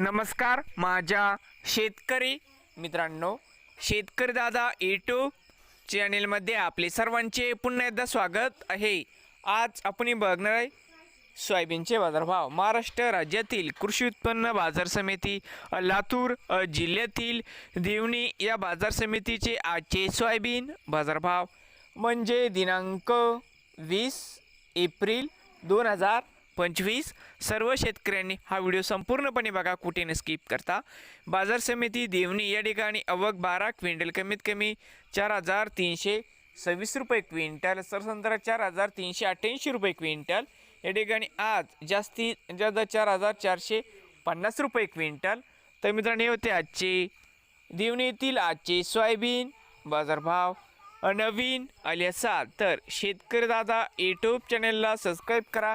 नमस्कार माझ्या शेतकरी मित्रांनो शेतकरी दादा यूट्यूब चॅनेलमध्ये आपले सर्वांचे पुन्हा एकदा स्वागत आहे. आज आपण बघणार आहे सोयाबीनचे बाजारभाव. महाराष्ट्र राज्यातील कृषी उत्पन्न बाजार समिती लातूर जिल्ह्यातील देवणी या बाजार समितीचे आजचे सोयाबीन बाजारभाव. म्हणजे दिनांक वीस एप्रिल दोन हजार पंचवीस सर्व शेतकऱ्यांनी हा व्हिडिओ संपूर्णपणे बघा कुठे न स्किप करता. बाजार समिती देवणी या ठिकाणी अवक बारा क्विंटल कमीत कमी चार हजार तीनशे सव्वीस रुपये क्विंटल सरसंत्रा चार हजार तीनशे अठ्ठ्याऐंशी रुपये क्विंटल. या ठिकाणी आज जास्तीत जास्त चार हजार चारशे पन्नास रुपये क्विंटल. तर मित्रांनो हे होते आजचे देवणीतील आजचे सोयाबीन बाजारभाव. नवीन आले असाल तर शेतकरी दादा यूट्यूब चॅनलला सबस्क्राईब करा.